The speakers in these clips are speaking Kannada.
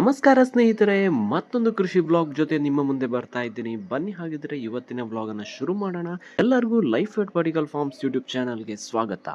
ನಮಸ್ಕಾರ ಸ್ನೇಹಿತರೆ, ಮತ್ತೊಂದು ಕೃಷಿ ಬ್ಲಾಗ್ ಜೊತೆ ನಿಮ್ಮ ಮುಂದೆ ಬರ್ತಾ ಇದ್ದೀನಿ. ಬನ್ನಿ ಹಾಗಿದ್ರೆ ಇವತ್ತಿನ ಬ್ಲಾಗ್ ಅನ್ನ ಶುರು ಮಾಡೋಣ. ಎಲ್ಲರಿಗೂ life at particle farms YouTube ಚಾನಲ್ಗೆ ಸ್ವಾಗತ.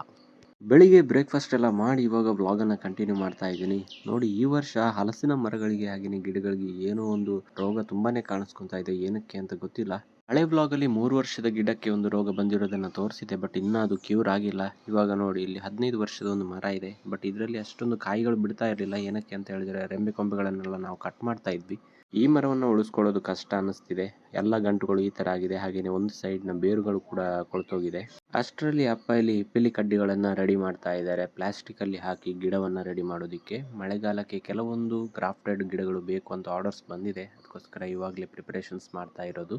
ಬೆಳಿಗ್ಗೆ ಬ್ರೇಕ್ಫಾಸ್ಟ್ ಎಲ್ಲ ಮಾಡಿ ಇವಾಗ ಬ್ಲಾಗ್ ಅನ್ನ ಕಂಟಿನ್ಯೂ ಮಾಡ್ತಾ ಇದ್ದೀನಿ. ನೋಡಿ, ಈ ವರ್ಷ ಹಲಸಿನ ಮರಗಳಿಗೆ ಹಾಗೆಯೇ ಗಿಡಗಳಿಗೆ ಏನೋ ಒಂದು ರೋಗ ತುಂಬಾನೇ ಕಾಣಿಸ್ಕೊಂತಾ ಇದೆ. ಏನಕ್ಕೆ ಅಂತ ಗೊತ್ತಿಲ್ಲ. ಹಳೆ ಬ್ಲಾಗ್ ಅಲ್ಲಿ ಮೂರು ವರ್ಷದ ಗಿಡಕ್ಕೆ ಒಂದು ರೋಗ ಬಂದಿರೋದನ್ನ ತೋರಿಸಿದೆ ಬಟ್ ಇನ್ನ ಅದು ಕ್ಯೂರ್ ಆಗಿಲ್ಲ. ಇವಾಗ ನೋಡಿ, ಇಲ್ಲಿ ಹದಿನೈದು ವರ್ಷದ ಒಂದು ಮರ ಇದೆ. ಬಟ್ ಇದರಲ್ಲಿ ಅಷ್ಟೊಂದು ಕಾಯಿಗಳು ಬಿಡ್ತಾ ಇರಲಿಲ್ಲ. ಏನಕ್ಕೆ ಅಂತ ಹೇಳಿದ್ರೆ, ರೆಂಬೆ ಕೊಂಬೆಗಳನ್ನೆಲ್ಲ ನಾವು ಕಟ್ ಮಾಡ್ತಾ ಇದ್ವಿ. ಈ ಮರವನ್ನು ಉಳಿಸ್ಕೊಳ್ಳೋದು ಕಷ್ಟ ಅನ್ನಿಸ್ತಿದೆ. ಎಲ್ಲ ಗಂಟುಗಳು ಈ ತರ ಆಗಿದೆ. ಹಾಗೇನೆ ಒಂದು ಸೈಡ್ನ ಬೇರುಗಳು ಕೂಡ ಕೊಳ್ತೋಗಿದೆ. ಅಷ್ಟರಲ್ಲಿ ಅಪ್ಪ ಇಲ್ಲಿ ಇಪ್ಪಿಲಿ ಕಡ್ಡಿಗಳನ್ನ ರೆಡಿ ಮಾಡ್ತಾ ಇದ್ದಾರೆ. ಪ್ಲಾಸ್ಟಿಕ್ ಅಲ್ಲಿ ಹಾಕಿ ಗಿಡವನ್ನ ರೆಡಿ ಮಾಡೋದಿಕ್ಕೆ. ಮಳೆಗಾಲಕ್ಕೆ ಕೆಲವೊಂದು ಗ್ರಾಫ್ಟೆಡ್ ಗಿಡಗಳು ಬೇಕು ಅಂತ ಆರ್ಡರ್ಸ್ ಬಂದಿದೆ. ಅದಕ್ಕೋಸ್ಕರ ಇವಾಗಲೇ ಪ್ರಿಪರೇಷನ್ಸ್ ಮಾಡ್ತಾ ಇರೋದು.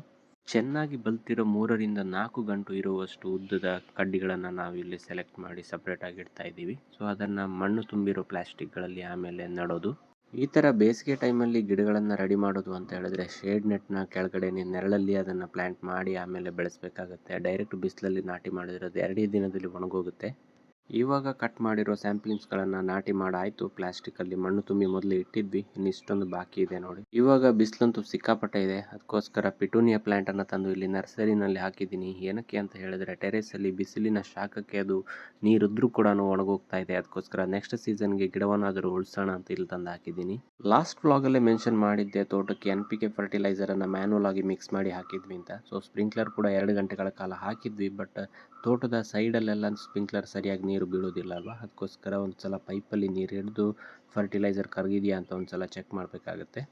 ಚೆನ್ನಾಗಿ ಬಲ್ತಿರೋ ಮೂರರಿಂದ ನಾಲ್ಕು ಗಂಟು ಇರುವಷ್ಟು ಉದ್ದದ ಕಡ್ಡಿಗಳನ್ನು ನಾವು ಇಲ್ಲಿ ಸೆಲೆಕ್ಟ್ ಮಾಡಿ ಸಪ್ರೇಟ್ ಆಗಿ ಇಡ್ತಾ ಇದ್ದೀವಿ. ಸೊ ಅದನ್ನು ಮಣ್ಣು ತುಂಬಿರೋ ಪ್ಲಾಸ್ಟಿಕ್ಗಳಲ್ಲಿ ಆಮೇಲೆ ನಡೋದು. ಈ ಥರ ಬೇಸಿಗೆ ಟೈಮಲ್ಲಿ ಗಿಡಗಳನ್ನು ರೆಡಿ ಮಾಡೋದು ಅಂತ ಹೇಳಿದ್ರೆ ಶೇಡ್ ನೆಟ್ನ ಕೆಳಗಡೆ ನೆರಳಲ್ಲಿ ಅದನ್ನು ಪ್ಲ್ಯಾಂಟ್ ಮಾಡಿ ಆಮೇಲೆ ಬೆಳೆಸಬೇಕಾಗತ್ತೆ. ಡೈರೆಕ್ಟ್ ಬಿಸಿಲಲ್ಲಿ ನಾಟಿ ಮಾಡಿದ್ರೆ ಅದು ಎರಡೇ ದಿನದಲ್ಲಿ ಒಣಗೋಗುತ್ತೆ. ಇವಾಗ ಕಟ್ ಮಾಡಿರೋ ಸ್ಯಾಂಪ್ಲಿಂಗ್ಸ್ಗಳನ್ನು ನಾಟಿ ಮಾಡಾಯ್ತು. ಪ್ಲಾಸ್ಟಿಕಲ್ಲಿ ಮಣ್ಣು ತುಂಬಿ ಮೊದಲು ಇಟ್ಟಿದ್ವಿ. ಇನ್ನು ಇಷ್ಟೊಂದು ಬಾಕಿ ಇದೆ ನೋಡಿ. ಇವಾಗ ಬಿಸಿಲಂತೂ ಸಿಕ್ಕಾಪಟ್ಟೆ ಇದೆ. ಅದಕ್ಕೋಸ್ಕರ ಪಿಟೂನಿಯಾ ಪ್ಲಾಂಟ್ ಅನ್ನ ತಂದು ಇಲ್ಲಿ ನರ್ಸರಿನಲ್ಲಿ ಹಾಕಿದ್ದೀನಿ. ಏನಕ್ಕೆ ಅಂತ ಹೇಳಿದ್ರೆ ಟೆರೇಸ್ ಅಲ್ಲಿ ಬಿಸಿಲಿನ ಶಾಖಕ್ಕೆ ಅದು ನೀರಿದ್ರೂ ಕೂಡ ಒಣಗೋಗ್ತಾ ಇದೆ. ಅದಕ್ಕೋಸ್ಕರ ನೆಕ್ಸ್ಟ್ ಸೀಸನ್ಗೆ ಗಿಡವನ್ನಾದರೂ ಉಳಿಸೋಣ ಅಂತ ಇಲ್ಲಿ ತಂದು ಹಾಕಿದ್ದೀನಿ. ಲಾಸ್ಟ್ ವ್ಲಾಗಲ್ಲೇ ಮೆನ್ಷನ್ ಮಾಡಿದ್ದೆ ತೋಟಕ್ಕೆ ಎನ್ ಪಿ ಕೆ ಫರ್ಟಿಲೈಸರ್ ಅನ್ನ ಮ್ಯಾನುವಲ್ ಆಗಿ ಮಿಕ್ಸ್ ಮಾಡಿ ಹಾಕಿದ್ವಿ ಅಂತ. ಸೊ ಸ್ಪ್ರಿಂಕ್ಲರ್ ಕೂಡ ಎರಡು ಗಂಟೆಗಳ ಕಾಲ ಹಾಕಿದ್ವಿ. ಬಟ್ ತೋಟದ ಸೈಡಲ್ಲೆಲ್ಲ ಸ್ಪ್ರಿಂಕ್ಲರ್ ಸರಿಯಾಗಿ ನೀರು ಬೀಳೋದಿಲ್ಲ ಅಲ್ವಾ ಅದಕ್ಕೋಸ್ಕರ ಒಂದು ಸಲ ಪೈಪಲ್ಲಿ ನೀರು ಹಿಡಿದು ಫರ್ಟಿಲೈಸರ್ ಕರಗಿದೆಯಾ ಅಂತ ಒಂದು ಸಲ ಚೆಕ್ ಮಾಡಬೇಕಾಗತ್ತೆ.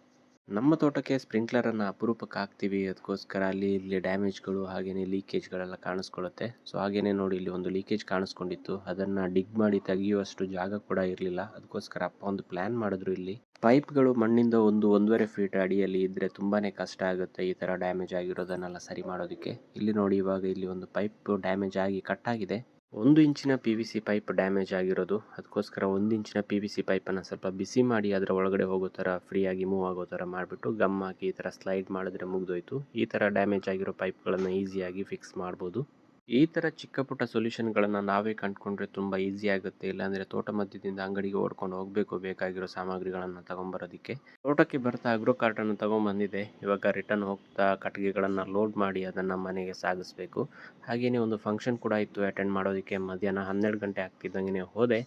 ನಮ್ಮ ತೋಟಕ್ಕೆ ಸ್ಪ್ರಿಂಕ್ಲರನ್ನು ಅಪರೂಪಕ್ಕೆ ಹಾಕ್ತೀವಿ. ಅದಕ್ಕೋಸ್ಕರ ಅಲ್ಲಿ ಇಲ್ಲಿ ಡ್ಯಾಮೇಜ್ಗಳು ಹಾಗೆಯೇ ಲೀಕೇಜ್ಗಳೆಲ್ಲ ಕಾಣಿಸ್ಕೊಳ್ಳುತ್ತೆ. ಸೊ ಹಾಗೆಯೇ ನೋಡಿ ಇಲ್ಲಿ ಒಂದು ಲೀಕೇಜ್ ಕಾಣಿಸ್ಕೊಂಡಿತ್ತು. ಅದನ್ನು ಡಿಗ್ ಮಾಡಿ ತೆಗೆಯುವಷ್ಟು ಜಾಗ ಕೂಡ ಇರಲಿಲ್ಲ. ಅದಕ್ಕೋಸ್ಕರ ಅಪ್ಪ ಒಂದು ಪ್ಲ್ಯಾನ್ ಮಾಡಿದ್ರು ಇಲ್ಲಿ. ಪೈಪ್ಗಳು ಮಣ್ಣಿಂದ ಒಂದು ಒಂದೂವರೆ ಫೀಟ್ ಅಡಿಯಲ್ಲಿ ಇದ್ದರೆ ತುಂಬಾ ಕಷ್ಟ ಆಗುತ್ತೆ ಈ ಥರ ಡ್ಯಾಮೇಜ್ ಆಗಿರೋದನ್ನೆಲ್ಲ ಸರಿ ಮಾಡೋದಕ್ಕೆ. ಇಲ್ಲಿ ನೋಡಿ ಇವಾಗ ಇಲ್ಲಿ ಒಂದು ಪೈಪ್ ಡ್ಯಾಮೇಜ್ ಆಗಿ ಕಟ್ಟಾಗಿದೆ ಒಂದು ಇಂಚಿನ P V C pipe damage ಆಗಿರೋದು. ಅದಕ್ಕೋಸ್ಕರ ಒಂದು ಇಂಚಿನ ಪಿ ವಿ ಸಿ ಪೈಪನ್ನು ಸ್ವಲ್ಪ ಬಿಸಿ ಮಾಡಿ ಅದರ ಒಳಗಡೆ ಹೋಗೋ ಥರ ಫ್ರೀಯಾಗಿ ಮೂವ್ ಆಗೋ ಥರ ಮಾಡಿಬಿಟ್ಟು ಗಮ್ ಹಾಕಿ ಈ ಥರ ಸ್ಲೈಡ್ ಮಾಡಿದ್ರೆ ಮುಗಿದೋಯ್ತು. ಈ ಥರ ಡ್ಯಾಮೇಜ್ ಆಗಿರೋ ಪೈಪ್ಗಳನ್ನು ಈಸಿಯಾಗಿ ಫಿಕ್ಸ್ ಮಾಡ್ಬೋದು. ಈ ಥರ ಚಿಕ್ಕ ಪುಟ್ಟ ಸೊಲ್ಯೂಷನ್ಗಳನ್ನು ನಾವೇ ಕಂಡುಕೊಂಡ್ರೆ ತುಂಬ ಈಸಿ ಆಗುತ್ತೆ. ಇಲ್ಲಾಂದರೆ ತೋಟ ಮಧ್ಯದಿಂದ ಅಂಗಡಿಗೆ ಓಡ್ಕೊಂಡು ಹೋಗಬೇಕು ಬೇಕಾಗಿರೋ ಸಾಮಗ್ರಿಗಳನ್ನು ತಗೊಂಬರೋದಕ್ಕೆ. ತೋಟಕ್ಕೆ ಬರ್ತಾ ಅಗ್ರೋ ಕಾರ್ಟನ್ನು ತೊಗೊಂಬಂದಿದೆ. ಇವಾಗ ರಿಟರ್ನ್ ಹೋಗ್ತಾ ಕಟ್ಟಿಗೆಗಳನ್ನು ಲೋಡ್ ಮಾಡಿ ಅದನ್ನು ಮನೆಗೆ ಸಾಗಿಸ್ಬೇಕು. ಹಾಗೆಯೇ ಒಂದು ಫಂಕ್ಷನ್ ಕೂಡ ಇತ್ತು ಅಟೆಂಡ್ ಮಾಡೋದಕ್ಕೆ. ಮಧ್ಯಾಹ್ನ ಹನ್ನೆರಡು ಗಂಟೆ ಆಗ್ತಿದ್ದಂಗೆ ಹೋದೆ.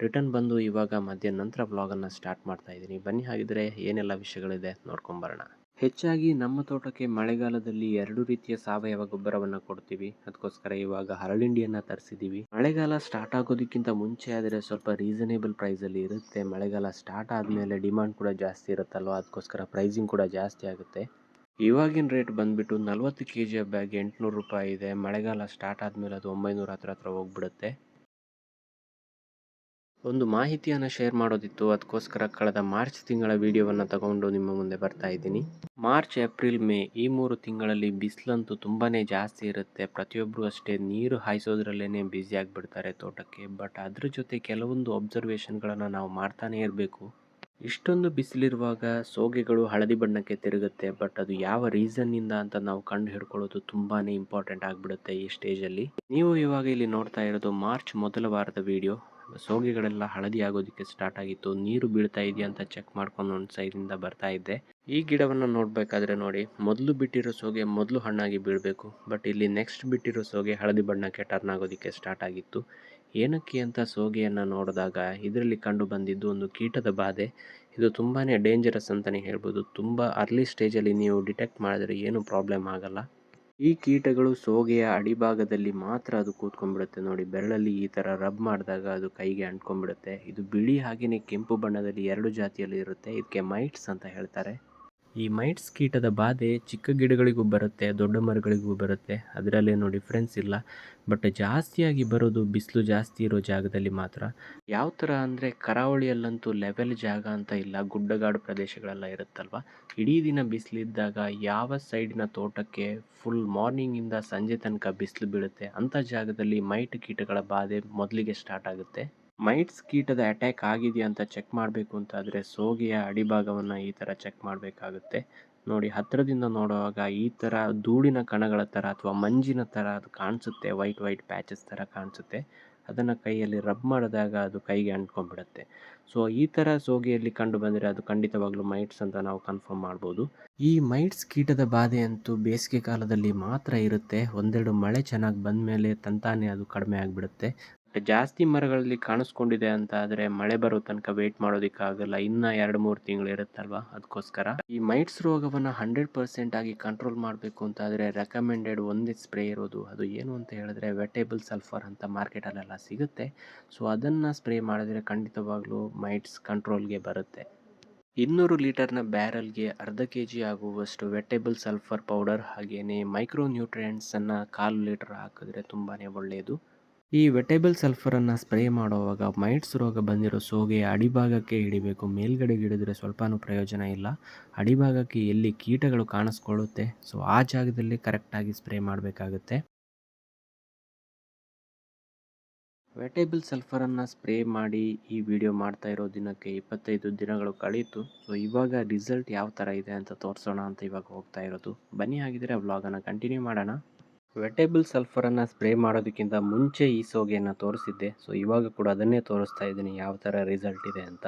ರಿಟರ್ನ್ ಬಂದು ಇವಾಗ ಮಧ್ಯಾಹ್ನ ನಂತರ ಬ್ಲಾಗನ್ನು ಸ್ಟಾರ್ಟ್ ಮಾಡ್ತಾ ಇದ್ದೀನಿ. ಬನ್ನಿ ಹಾಗಿದ್ರೆ ಏನೆಲ್ಲ ವಿಷಯಗಳಿದೆ ನೋಡ್ಕೊಂಬರೋಣ. ಹೆಚ್ಚಾಗಿ ನಮ್ಮ ತೋಟಕ್ಕೆ ಮಳೆಗಾಲದಲ್ಲಿ ಎರಡು ರೀತಿಯ ಸಾವಯವ ಗೊಬ್ಬರವನ್ನು ಕೊಡ್ತೀವಿ. ಅದಕ್ಕೋಸ್ಕರ ಇವಾಗ ಹರಳಿಂಡಿಯನ್ನ ತರಿಸಿದೀವಿ. ಮಳೆಗಾಲ ಸ್ಟಾರ್ಟ್ ಆಗೋದಕ್ಕಿಂತ ಮುಂಚೆ ಆದರೆ ಸ್ವಲ್ಪ ರೀಸನೇಬಲ್ ಪ್ರೈಸಲ್ಲಿ ಇರುತ್ತೆ. ಮಳೆಗಾಲ ಸ್ಟಾರ್ಟ್ ಆದಮೇಲೆ ಡಿಮಾಂಡ್ ಕೂಡ ಜಾಸ್ತಿ ಇರುತ್ತಲ್ವ? ಅದಕ್ಕೋಸ್ಕರ ಪ್ರೈಸಿಂಗ್ ಕೂಡ ಜಾಸ್ತಿ ಆಗುತ್ತೆ. ಇವಾಗಿನ ರೇಟ್ ಬಂದ್ಬಿಟ್ಟು ನಲ್ವತ್ತು ಕೆ ಜಿ ಬ್ಯಾಗ್ ಎಂಟುನೂರು ರೂಪಾಯಿ ಇದೆ. ಮಳೆಗಾಲ ಸ್ಟಾರ್ಟ್ ಆದಮೇಲೆ ಅದು ಒಂಬೈನೂರ ಹತ್ರ ಹತ್ರ ಹೋಗ್ಬಿಡುತ್ತೆ. ಒಂದು ಮಾಹಿತಿಯನ್ನು ಶೇರ್ ಮಾಡೋದಿತ್ತು. ಅದಕ್ಕೋಸ್ಕರ ಕಳೆದ ಮಾರ್ಚ್ ತಿಂಗಳ ವಿಡಿಯೋವನ್ನು ತಗೊಂಡು ನಿಮ್ಮ ಮುಂದೆ ಬರ್ತಾ ಇದ್ದೀನಿ. ಮಾರ್ಚ್, ಏಪ್ರಿಲ್, ಮೇ ಈ ಮೂರು ತಿಂಗಳಲ್ಲಿ ಬಿಸಿಲಂತೂ ತುಂಬಾ ಜಾಸ್ತಿ ಇರುತ್ತೆ. ಪ್ರತಿಯೊಬ್ಬರು ಅಷ್ಟೇ ನೀರು ಹಾಯಿಸೋದ್ರಲ್ಲೇ ಬ್ಯುಸಿ ಆಗಿಬಿಡ್ತಾರೆ ತೋಟಕ್ಕೆ. ಬಟ್ ಅದ್ರ ಜೊತೆ ಕೆಲವೊಂದು ಅಬ್ಸರ್ವೇಷನ್ಗಳನ್ನು ನಾವು ಮಾಡ್ತಾನೆ ಇರಬೇಕು. ಇಷ್ಟೊಂದು ಬಿಸಿಲಿರುವಾಗ ಸೋಗೆಗಳು ಹಳದಿ ಬಣ್ಣಕ್ಕೆ ತಿರುಗುತ್ತೆ. ಬಟ್ ಅದು ಯಾವ ರೀಸನ್ನಿಂದ ಅಂತ ನಾವು ಕಂಡು ಹಿಡ್ಕೊಳ್ಳೋದು ತುಂಬಾ ಇಂಪಾರ್ಟೆಂಟ್ ಆಗಿಬಿಡುತ್ತೆ ಈ ಸ್ಟೇಜಲ್ಲಿ ನೀವು ಇವಾಗ ಇಲ್ಲಿ ನೋಡ್ತಾ ಇರೋದು ಮಾರ್ಚ್ ಮೊದಲ ವಾರದ ವಿಡಿಯೋ ಸೋಗೆಗಳೆಲ್ಲ ಹಳದಿ ಆಗೋದಕ್ಕೆ ಸ್ಟಾರ್ಟ್ ಆಗಿತ್ತು. ನೀರು ಬೀಳ್ತಾ ಇದೆಯಾ ಅಂತ ಚೆಕ್ ಮಾಡ್ಕೊಂಡು ಒಂದು ಸೈಡಿಂದ ಬರ್ತಾ ಇದ್ದೆ. ಈ ಗಿಡವನ್ನು ನೋಡಬೇಕಾದ್ರೆ ನೋಡಿ, ಮೊದಲು ಬಿಟ್ಟಿರೋ ಸೋಗೆ ಮೊದಲು ಹಣ್ಣಾಗಿ ಬೀಳಬೇಕು. ಬಟ್ ಇಲ್ಲಿ ನೆಕ್ಸ್ಟ್ ಬಿಟ್ಟಿರೋ ಸೋಗೆ ಹಳದಿ ಬಣ್ಣಕ್ಕೆ ಟರ್ನ್ ಆಗೋದಕ್ಕೆ ಸ್ಟಾರ್ಟ್ ಆಗಿತ್ತು. ಏನಕ್ಕೆ ಅಂತ ಸೋಗೆಯನ್ನು ನೋಡಿದಾಗ ಇದರಲ್ಲಿ ಕಂಡು ಬಂದಿದ್ದು ಒಂದು ಕೀಟದ ಬಾಧೆ. ಇದು ತುಂಬಾ ಡೇಂಜರಸ್ ಅಂತಲೇ ಹೇಳ್ಬೋದು. ತುಂಬ ಅರ್ಲಿ ಸ್ಟೇಜಲ್ಲಿ ನೀವು ಡಿಟೆಕ್ಟ್ ಮಾಡಿದ್ರೆ ಏನು ಪ್ರಾಬ್ಲಮ್ ಆಗಲ್ಲ. ಈ ಕೀಟಗಳು ಸೋಗೆಯ ಅಡಿಭಾಗದಲ್ಲಿ ಮಾತ್ರ ಅದು ಕೂತ್ಕೊಂಡ್ಬಿಡುತ್ತೆ ನೋಡಿ. ಬೆರಳಲ್ಲಿ ಈ ಥರ ರಬ್ ಮಾಡಿದಾಗ ಅದು ಕೈಗೆ ಅಂಟ್ಕೊಂಡ್ಬಿಡುತ್ತೆ. ಇದು ಬಿಳಿ ಹಾಗೆಯೇ ಕೆಂಪು ಬಣ್ಣದಲ್ಲಿ ಎರಡು ಜಾತಿಯಲ್ಲಿ ಇರುತ್ತೆ. ಇದಕ್ಕೆ ಮೈಟ್ಸ್ ಅಂತ ಹೇಳ್ತಾರೆ. ಈ ಮೈಟ್ಸ್ ಕೀಟದ ಬಾಧೆ ಚಿಕ್ಕ ಗಿಡಗಳಿಗೂ ಬರುತ್ತೆ, ದೊಡ್ಡ ಮರಗಳಿಗೂ ಬರುತ್ತೆ. ಅದರಲ್ಲೇನು ಡಿಫ್ರೆನ್ಸ್ ಇಲ್ಲ. ಬಟ್ ಜಾಸ್ತಿಯಾಗಿ ಬರೋದು ಬಿಸಿಲು ಜಾಸ್ತಿ ಇರೋ ಜಾಗದಲ್ಲಿ ಮಾತ್ರ. ಯಾವ ಥರ ಅಂದರೆ ಕರಾವಳಿಯಲ್ಲಂತೂ ಲೆವೆಲ್ ಜಾಗ ಅಂತ ಇಲ್ಲ. ಗುಡ್ಡಗಾಡು ಪ್ರದೇಶಗಳೆಲ್ಲ ಇರುತ್ತಲ್ವ? ಇಡೀ ದಿನ ಬಿಸಿಲಿದ್ದಾಗ ಯಾವ ಸೈಡಿನ ತೋಟಕ್ಕೆ ಫುಲ್ ಮಾರ್ನಿಂಗಿಂದ ಸಂಜೆ ತನಕ ಬಿಸಿಲು ಬೀಳುತ್ತೆ? ಅಂಥ ಜಾಗದಲ್ಲಿ ಮೈಟ್ ಕೀಟಗಳ ಬಾಧೆ ಮೊದಲಿಗೆ ಸ್ಟಾರ್ಟ್ ಆಗುತ್ತೆ. ಮೈಟ್ಸ್ ಕೀಟದ ಅಟ್ಯಾಕ್ ಆಗಿದೆಯಾ ಅಂತ ಚೆಕ್ ಮಾಡಬೇಕು ಅಂತಾದರೆ ಸೋಗೆಯ ಅಡಿಭಾಗವನ್ನು ಈ ಥರ ಚೆಕ್ ಮಾಡಬೇಕಾಗುತ್ತೆ. ನೋಡಿ ಹತ್ತಿರದಿಂದ ನೋಡುವಾಗ ಈ ಥರ ಧೂಳಿನ ಕಣಗಳ ಥರ ಅಥವಾ ಮಂಜಿನ ಥರ ಅದು ಕಾಣಿಸುತ್ತೆ, ವೈಟ್ ವೈಟ್ ಪ್ಯಾಚಸ್ ಥರ ಕಾಣಿಸುತ್ತೆ. ಅದನ್ನು ಕೈಯಲ್ಲಿ ರಬ್ ಮಾಡಿದಾಗ ಅದು ಕೈಗೆ ಅಂಟ್ಕೊಂಡ್ಬಿಡುತ್ತೆ. ಸೊ ಈ ಥರ ಸೋಗೆಯಲ್ಲಿ ಕಂಡು ಬಂದರೆ ಅದು ಖಂಡಿತವಾಗ್ಲೂ ಮೈಟ್ಸ್ ಅಂತ ನಾವು ಕನ್ಫರ್ಮ್ ಮಾಡ್ಬೋದು. ಈ ಮೈಟ್ಸ್ ಕೀಟದ ಬಾಧೆ ಅಂತೂ ಬೇಸಿಗೆ ಕಾಲದಲ್ಲಿ ಮಾತ್ರ ಇರುತ್ತೆ. ಒಂದೆರಡು ಮಳೆ ಚೆನ್ನಾಗಿ ಬಂದ ಮೇಲೆ ತಂತಾನೆ ಅದು ಕಡಿಮೆ ಆಗಿಬಿಡುತ್ತೆ. ಜಾಸ್ತಿ ಮರಗಳಲ್ಲಿ ಕಾಣಿಸ್ಕೊಂಡಿದೆ ಅಂತ ಆದರೆ ಮಳೆ ಬರೋ ತನಕ ವೇಟ್ ಮಾಡೋದಕ್ಕಾಗಲ್ಲ ಇನ್ನ ಎರಡು, ಮೂರು ತಿಂಗಳು ಇರುತ್ತಲ್ವಾ ಅದಕ್ಕೋಸ್ಕರ ಈ ಮೈಟ್ಸ್ ರೋಗವನ್ನು ಹಂಡ್ರೆಡ್ ಪರ್ಸೆಂಟ್ ಆಗಿ ಕಂಟ್ರೋಲ್ ಮಾಡಬೇಕು ಅಂತ ಆದರೆ ರೆಕಮೆಂಡೆಡ್ ಒಂದೇ ಸ್ಪ್ರೇ ಇರೋದು. ಅದು ಏನು ಅಂತ ಹೇಳಿದ್ರೆ ವೆಟೇಬಲ್ ಸಲ್ಫರ್ ಅಂತ ಮಾರ್ಕೆಟಲ್ಲೆಲ್ಲ ಸಿಗುತ್ತೆ. ಸೊ ಅದನ್ನು ಸ್ಪ್ರೇ ಮಾಡಿದ್ರೆ ಖಂಡಿತವಾಗ್ಲೂ ಮೈಟ್ಸ್ ಕಂಟ್ರೋಲ್ಗೆ ಬರುತ್ತೆ. ಇನ್ನೂರು ಲೀಟರ್ನ ಬ್ಯಾರಲ್ಗೆ ಅರ್ಧ ಕೆ ಜಿ ಆಗುವಷ್ಟು ವೆಟೇಬಲ್ ಸಲ್ಫರ್ ಪೌಡರ್ ಹಾಗೆಯೇ ಮೈಕ್ರೋ ನ್ಯೂಟ್ರಿಯೆಂಟ್ಸನ್ನು ಕಾಲು ಲೀಟರ್ ಹಾಕಿದ್ರೆ ತುಂಬಾ ಒಳ್ಳೆಯದು ಈ ವೆಟೇಬಲ್ ಸಲ್ಫರನ್ನು ಸ್ಪ್ರೇ ಮಾಡುವಾಗ ಮೈಟ್ಸ್ ರೋಗ ಬಂದಿರೋ ಸೋಗೆ ಅಡಿಭಾಗಕ್ಕೆ ಹಿಡಿಬೇಕು. ಮೇಲ್ಗಡೆ ಹಿಡಿದ್ರೆ ಸ್ವಲ್ಪನೂ ಪ್ರಯೋಜನ ಇಲ್ಲ. ಅಡಿಭಾಗಕ್ಕೆ ಎಲ್ಲಿ ಕೀಟಗಳು ಕಾಣಿಸ್ಕೊಳ್ಳುತ್ತೆ? ಸೊ ಆ ಜಾಗದಲ್ಲಿ ಕರೆಕ್ಟಾಗಿ ಸ್ಪ್ರೇ ಮಾಡಬೇಕಾಗುತ್ತೆ. ವೆಟೇಬಲ್ ಸಲ್ಫರನ್ನು ಸ್ಪ್ರೇ ಮಾಡಿ ಈ ವಿಡಿಯೋ ಮಾಡ್ತಾ ಇರೋ ದಿನಕ್ಕೆ ಇಪ್ಪತ್ತೈದು ದಿನಗಳು ಕಳೀತು. ಸೊ ಇವಾಗ ರಿಸಲ್ಟ್ ಯಾವ ಥರ ಇದೆ ಅಂತ ತೋರಿಸೋಣ ಅಂತ ಇವಾಗ ಹೋಗ್ತಾ ಇರೋದು. ಬನ್ನಿ ಹಾಗಿದ್ರೆ ವ್ಲಾಗನ್ನು ಕಂಟಿನ್ಯೂ ಮಾಡೋಣ. ವೆಟೇಬಲ್ ಸಲ್ಫರನ್ನು ಸ್ಪ್ರೇ ಮಾಡೋದಕ್ಕಿಂತ ಮುಂಚೆ ಈ ಸೋಗೆಯನ್ನು ತೋರಿಸಿದ್ದೆ. ಸೊ, ಇವಾಗ ಕೂಡ ಅದನ್ನೇ ತೋರಿಸ್ತಾ ಇದ್ದೀನಿ ಯಾವ ಥರ ರಿಸಲ್ಟ್ ಇದೆ ಅಂತ.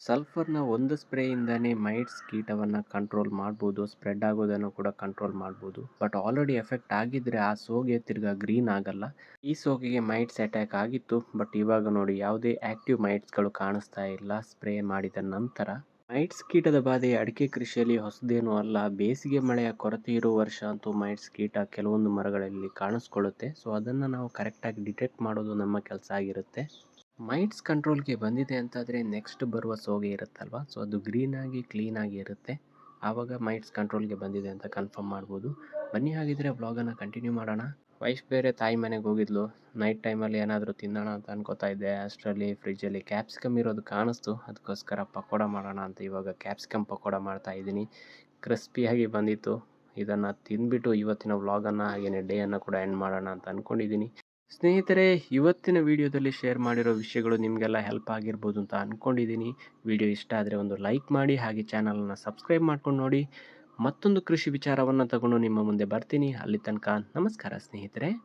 ಸಲ್ಫರ್ನ ಒಂದು ಸ್ಪ್ರೇಯಿಂದನೇ ಮೈಟ್ಸ್ ಕೀಟವನ್ನು ಕಂಟ್ರೋಲ್ ಮಾಡ್ಬೋದು, ಸ್ಪ್ರೆಡ್ ಆಗೋದನ್ನು ಕೂಡ ಕಂಟ್ರೋಲ್ ಮಾಡ್ಬೋದು. ಬಟ್ ಆಲ್ರೆಡಿ ಎಫೆಕ್ಟ್ ಆಗಿದ್ದರೆ ಆ ಸೋಗೆ ತಿರ್ಗಾ ಗ್ರೀನ್ ಆಗಲ್ಲ. ಈ ಸೋಗೆಗೆ ಮೈಟ್ಸ್ ಅಟ್ಯಾಕ್ ಆಗಿತ್ತು. ಬಟ್ ಇವಾಗ ನೋಡಿ ಯಾವುದೇ ಆ್ಯಕ್ಟಿವ್ ಮೈಟ್ಸ್ಗಳು ಕಾಣಿಸ್ತಾ ಇಲ್ಲ ಸ್ಪ್ರೇ ಮಾಡಿದ ನಂತರ. ಮೈಟ್ಸ್ ಕೀಟದ ಬಾಧೆ ಅಡಿಕೆ ಕೃಷಿಯಲ್ಲಿ ಹೊಸದೇನೂ ಅಲ್ಲ. ಬೇಸಿಗೆ ಮಳೆಯ ಕೊರತೆ ಇರುವ ವರ್ಷ ಅಂತೂ ಮೈಟ್ಸ್ ಕೀಟ ಕೆಲವೊಂದು ಮರಗಳಲ್ಲಿ ಕಾಣಿಸ್ಕೊಳ್ಳುತ್ತೆ. ಸೊ ಅದನ್ನು ನಾವು ಕರೆಕ್ಟಾಗಿ ಡಿಟೆಕ್ಟ್ ಮಾಡೋದು ನಮ್ಮ ಕೆಲಸ ಆಗಿರುತ್ತೆ. ಮೈಟ್ಸ್ ಕಂಟ್ರೋಲ್ಗೆ ಬಂದಿದೆ ಅಂತಾದರೆ ನೆಕ್ಸ್ಟ್ ಬರುವ ಸೋಗೆ ಇರುತ್ತಲ್ವ? ಸೊ ಅದು ಗ್ರೀನಾಗಿ ಕ್ಲೀನಾಗಿ ಇರುತ್ತೆ. ಆವಾಗ ಮೈಟ್ಸ್ ಕಂಟ್ರೋಲ್ಗೆ ಬಂದಿದೆ ಅಂತ ಕನ್ಫರ್ಮ್ ಮಾಡ್ಬೋದು. ಬನ್ನಿ ಹಾಗಿದ್ರೆ ಬ್ಲಾಗನ್ನು ಕಂಟಿನ್ಯೂ ಮಾಡೋಣ. ವೈಫ್ ಬೇರೆ ತಾಯಿ ಮನೆಗೆ ಹೋಗಿದ್ಲು. ನೈಟ್ ಟೈಮಲ್ಲಿ ಏನಾದರೂ ತಿನ್ನೋಣ ಅಂತ ಅನ್ಕೋತಾ ಇದ್ದೆ. ಅಷ್ಟರಲ್ಲಿ ಫ್ರಿಜ್ಜಲ್ಲಿ ಕ್ಯಾಪ್ಸಿಕಮ್ ಇರೋದು ಕಾಣಿಸ್ತು. ಅದಕ್ಕೋಸ್ಕರ ಪಕೋಡ ಮಾಡೋಣ ಅಂತ ಇವಾಗ ಕ್ಯಾಪ್ಸಿಕಮ್ ಪಕೋಡ ಮಾಡ್ತಾ ಇದ್ದೀನಿ. ಕ್ರಿಸ್ಪಿಯಾಗಿ ಬಂದಿತ್ತು. ಇದನ್ನು ತಿಂದ್ಬಿಟ್ಟು ಇವತ್ತಿನ ವ್ಲಾಗನ್ನು ಹಾಗೆಯೇ ಡೇಯನ್ನು ಕೂಡ ಎಂಡ್ ಮಾಡೋಣ ಅಂತ ಅಂದ್ಕೊಂಡಿದ್ದೀನಿ ಸ್ನೇಹಿತರೆ, ಇವತ್ತಿನ ವಿಡಿಯೋದಲ್ಲಿ ಶೇರ್ ಮಾಡಿರೋ ವಿಷಯಗಳು ನಿಮಗೆಲ್ಲ ಹೆಲ್ಪ್ ಆಗಿರ್ಬೋದು ಅಂತ ಅಂದ್ಕೊಂಡಿದ್ದೀನಿ ವಿಡಿಯೋ ಇಷ್ಟ ಆದರೆ ಒಂದು ಲೈಕ್ ಮಾಡಿ, ಹಾಗೆ ಚಾನಲನ್ನು ಸಬ್ಸ್ಕ್ರೈಬ್ ಮಾಡ್ಕೊಂಡು ನೋಡಿ. ಮತ್ತೊಂದು ಕೃಷಿ ವಿಚಾರವನ್ನು ತಗೊಂಡು ನಿಮ್ಮ ಮುಂದೆ ಬರ್ತೀನಿ. ಅಲ್ಲಿ ತನಕ ನಮಸ್ಕಾರ ಸ್ನೇಹಿತರೆ.